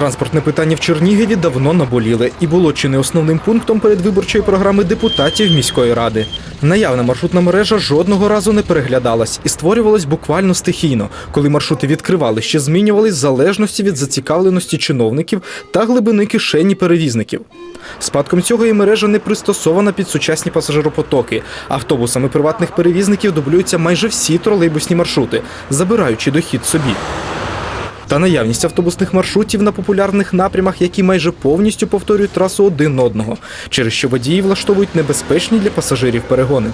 Транспортне питання в Чернігові давно наболіле і було чи не основним пунктом передвиборчої програми депутатів міської ради. Наявна маршрутна мережа жодного разу не переглядалась і створювалась буквально стихійно, коли маршрути відкривали, ще змінювались в залежності від зацікавленості чиновників та глибини кишені перевізників. Спадком цього і мережа не пристосована під сучасні пасажиропотоки. Автобусами приватних перевізників дублюються майже всі тролейбусні маршрути, забираючи дохід собі. Та наявність автобусних маршрутів на популярних напрямах, які майже повністю повторюють трасу один одного, через що водії влаштовують небезпечні для пасажирів перегони.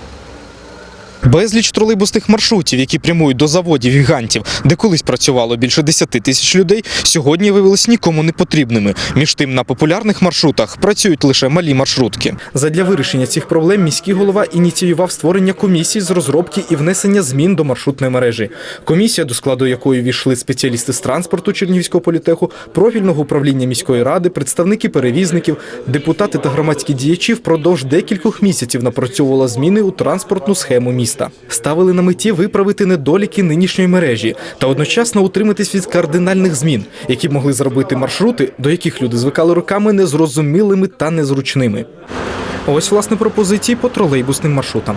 Безліч тролейбусних маршрутів, які прямують до заводів гігантів, де колись працювало більше 10 тисяч людей, сьогодні виявились нікому не потрібними. Між тим на популярних маршрутах працюють лише малі маршрутки. Задля вирішення цих проблем міський голова ініціював створення комісії з розробки і внесення змін до маршрутної мережі. Комісія, до складу якої війшли спеціалісти з транспорту Чернігівського політеху, профільного управління міської ради, представники перевізників, депутати та громадські діячі впродовж декількох місяців напрацьовувала зміни у транспортну схему міста. Ставили на меті виправити недоліки нинішньої мережі та одночасно утриматись від кардинальних змін, які могли зробити маршрути, до яких люди звикали роками незрозумілими та незручними. Ось власне пропозиції по тролейбусним маршрутам.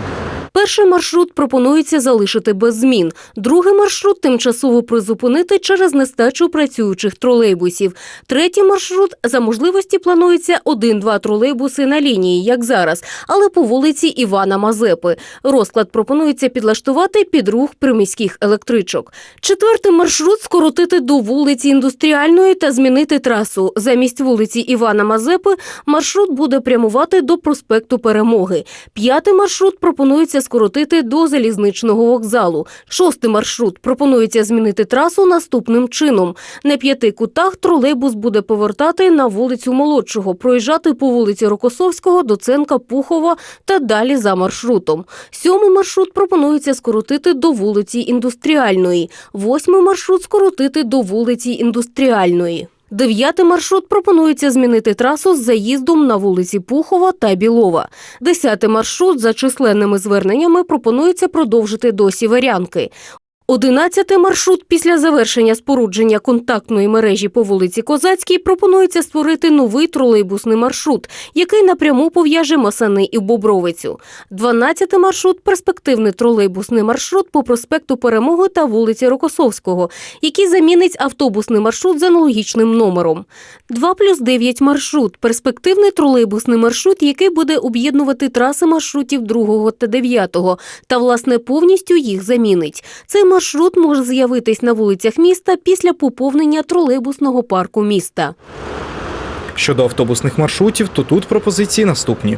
Перший маршрут пропонується залишити без змін. Другий маршрут тимчасово призупинити через нестачу працюючих тролейбусів. Третій маршрут за можливості планується один-два тролейбуси на лінії, як зараз, але по вулиці Івана Мазепи. Розклад пропонується підлаштувати під рух приміських електричок. Четвертий маршрут скоротити до вулиці індустріальної та змінити трасу. Замість вулиці Івана Мазепи маршрут буде прямувати до проспекту Перемоги. П'ятий маршрут пропонується скоротити до залізничного вокзалу. Шостий маршрут пропонується змінити трасу наступним чином. На п'яти кутах тролейбус буде повертати на вулицю Молодшого, проїжджати по вулиці Рокосовського, Доценка, Пухова та далі за маршрутом. Сьомий маршрут пропонується скоротити до вулиці Індустріальної. Восьмий маршрут скоротити до вулиці Індустріальної. Дев'ятий маршрут пропонується змінити трасу з заїздом на вулиці Пухова та Білова. Десятий маршрут за численними зверненнями пропонується продовжити до Сіверянки. Одинадцятий маршрут після завершення спорудження контактної мережі по вулиці Козацькій пропонується створити новий тролейбусний маршрут, який напряму пов'яже Масани і Бобровицю. Дванадцятий маршрут перспективний тролейбусний маршрут по проспекту Перемоги та вулиці Рокосовського, який замінить автобусний маршрут з аналогічним номером. 2 плюс 9 маршрут перспективний тролейбусний маршрут, який буде об'єднувати траси маршрутів 2 та 9, та власне повністю їх замінить. Цей маршрут може з'явитись на вулицях міста після поповнення тролейбусного парку міста. Щодо автобусних маршрутів, то тут пропозиції наступні.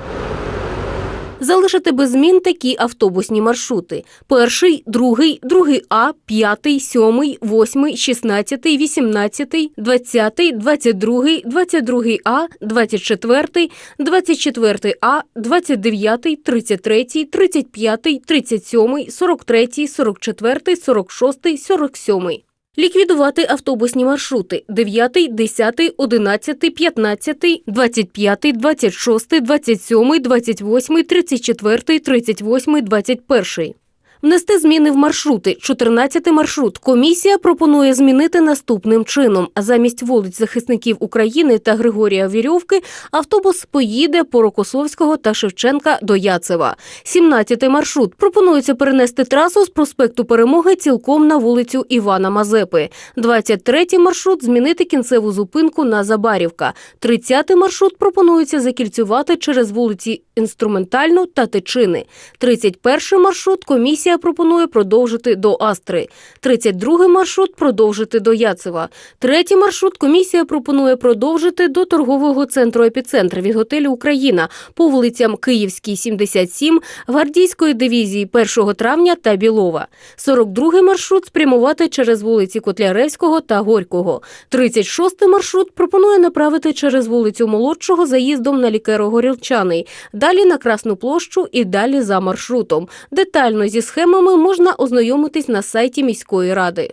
Залишити без змін такі автобусні маршрути: перший, другий, другий А, п'ятий, сьомий, восьмий, шістнадцятий, вісімнадцятий, двадцятий, двадцять другий, двадцять другий А, двадцять четвертий, двадцять четвертий А, двадцять дев'ятий, тридцять третій, тридцять п'ятий, тридцять сьомий, сорок третій, сорок четвертий, сорок шостий, сорок сьомий. Ліквідувати автобусні маршрути 9, 10, 11, 15, 25, 26, 27, 28, 34, 38, 21. Внести зміни в маршрути. 14 маршрут. Комісія пропонує змінити наступним чином. Замість вулиць захисників України та Григорія Вірьовки автобус поїде по Рокосовського та Шевченка до Яцева. 17 маршрут. Пропонується перенести трасу з проспекту Перемоги цілком на вулицю Івана Мазепи. 23 маршрут змінити кінцеву зупинку на Забарівка. 30 маршрут пропонується закільцювати через вулиці Інструментальну та Тичини. 31 маршрут комісія пропонує продовжити до Астри. 32-й маршрут продовжити до Яцева. Третій маршрут комісія пропонує продовжити до торгового центру епіцентр від готелю Україна по вулицям Київській, 77, гвардійської дивізії 1 травня та Білова. 42-й маршрут спрямувати через вулиці Котляревського та Горького. 36 маршрут пропонує направити через вулицю Молодшого заїздом на Лікеро-Горілчаний, далі на Красну площу і далі за маршрутом. Детально зі схемами можна ознайомитись на сайті міської ради.